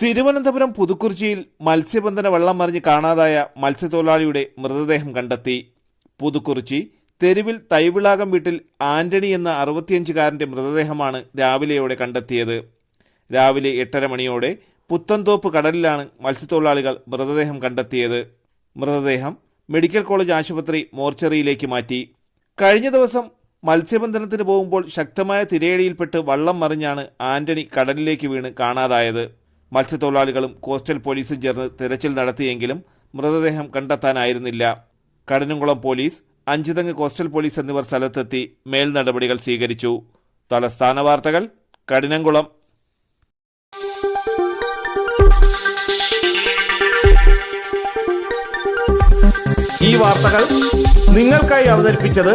തിരുവനന്തപുരം പുതുക്കുറിച്ചിയിൽ മത്സ്യബന്ധന വെള്ളം മറിഞ്ഞ് കാണാതായ മത്സ്യത്തൊഴിലാളിയുടെ മൃതദേഹം കണ്ടെത്തി. പുതുക്കുറിച്ചി തെരുവിൽ തൈവിളാകം വീട്ടിൽ ആന്റണി എന്ന അറുപത്തിയഞ്ചുകാരന്റെ മൃതദേഹമാണ് രാവിലെയോടെ കണ്ടെത്തിയത്. രാവിലെ എട്ടര മണിയോടെ പുത്തൻതോപ്പ് കടലിലാണ് മത്സ്യത്തൊഴിലാളികൾ മൃതദേഹം കണ്ടെത്തിയത്. മൃതദേഹം മെഡിക്കൽ കോളേജ് ആശുപത്രി മോർച്ചറിയിലേക്ക് മാറ്റി. കഴിഞ്ഞ ദിവസം മത്സ്യബന്ധനത്തിന് പോകുമ്പോൾ ശക്തമായ തിരയടിയിൽപ്പെട്ട് വള്ളം മറിഞ്ഞാണ് ആന്റണി കടലിലേക്ക് വീണ് കാണാതായത്. മത്സ്യത്തൊഴിലാളികളും കോസ്റ്റൽ പോലീസും ചേർന്ന് തിരച്ചിൽ നടത്തിയെങ്കിലും മൃതദേഹം കണ്ടെത്താനായിരുന്നില്ല. Kadinamkulam police Anchuthengu coastal police എന്നിവർ സ്ഥലത്തെത്തി മേൽ നടപടികൾ സ്വീകരിച്ചു. തലസ്ഥാന വാർത്തകൾ കഠിനംകുളം ഈ വാർത്തകൾ നിങ്ങൾക്കായി അവതരിപ്പിച്ചത്